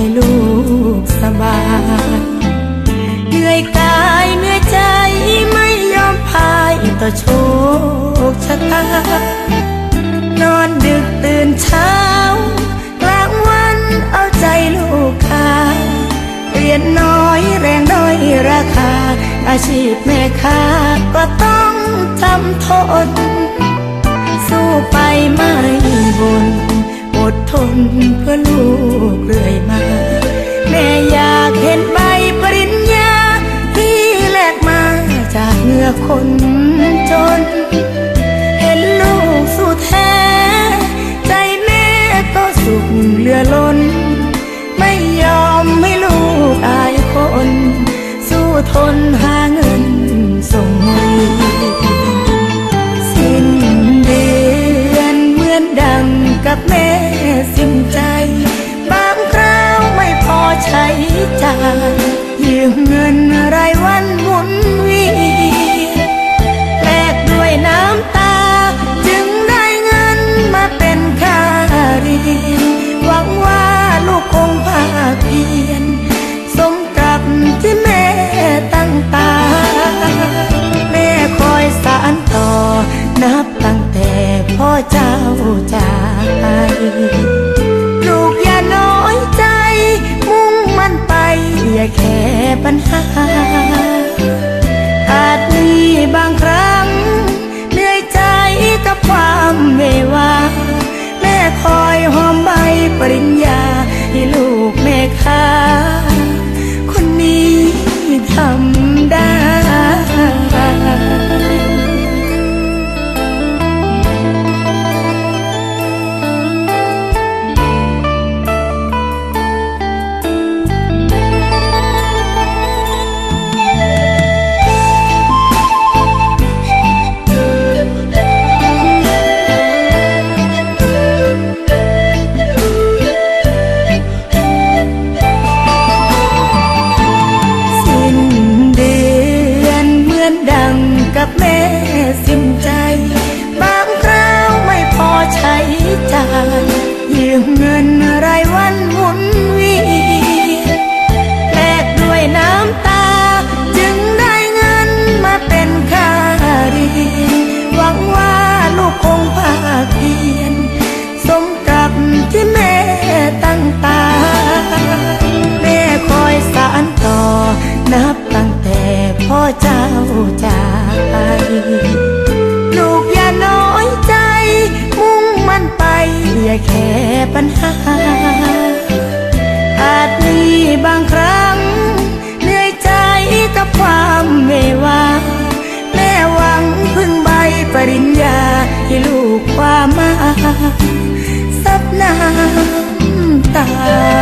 ให้ลูกสบายเหนื่อยกายเหนื่อยใจไม่ยอมพายต่อโชคชะตานอนดึกตื่นเช้ากลางวันเอาใจลูกค้าเรียนน้อยแรงน้อยราคา อาชีพแม่ค้าก็ต้องจำทนสู้ไปไม่บนอ ดทนเพื่อลูกเรื่อยมา แม่อยากเห็นใบปริญญา ที่แลกมาจากเหงื่อคนจน รายวันหมุนเวียน ปัญหา อาจมีบางครั้ง เหนื่อยใจกับความเมวาแม่คอยหอมใบปริญญาให้ลูก Bye.